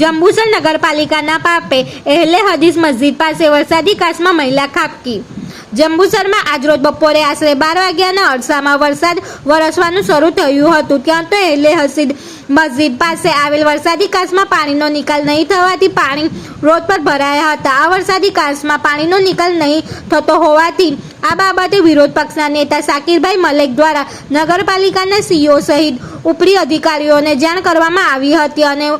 જંબુસર નગરપાલિકાના પાપે એહલે હદીસ મસ્જિદ પાસે વરસાદી કાશમાં મહિલા ખાબકી. જંબુસરમાં આજરોજ બપોરે આશરે બાર વાગ્યાના અરસામાં વરસાદ વરસવાનું શરૂ થયું હતું. ત્યાં તો એહલે હસીદ મસ્જિદ પાસે આવેલ વરસાદી કાશમાં પાણીનો નિકાલ નહીં થવાથી પાણી રોડ પર ભરાયા હતા. આ વરસાદી કાશમાં પાણીનો નિકાલ નહીં થતો હોવાથી આ બાબતે વિરોધ પક્ષના નેતા સાકીરભાઈ મલેક દ્વારા નગરપાલિકાના સીઓ સહિત ઉપરી અધિકારીઓને જાણ કરવામાં આવી હતી અને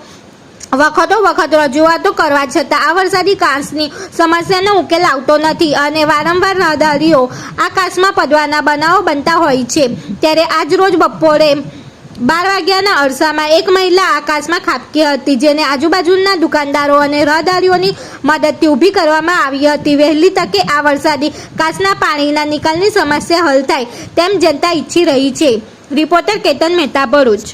વખતો વખત રજૂઆતો કરવા છતાં આ વરસાદી કાસની સમસ્યાનો ઉકેલ આવતો નથી અને વારંવાર રાહદારીઓ આ કાચમાં પડવાના બનાવો બનતા હોય છે. ત્યારે આજ રોજ બપોરે બાર વાગ્યાના અરસામાં એક મહિલા આકાશમાં ખાબકી હતી, જેને આજુબાજુના દુકાનદારો અને રહદારીઓની મદદથી ઊભી કરવામાં આવી હતી. વહેલી તકે આ વરસાદી કાચના પાણીના નિકાલની સમસ્યા હલ થાય તેમ જનતા ઈચ્છી રહી છે. રિપોર્ટર કેતન મહેતા ભરૂચ.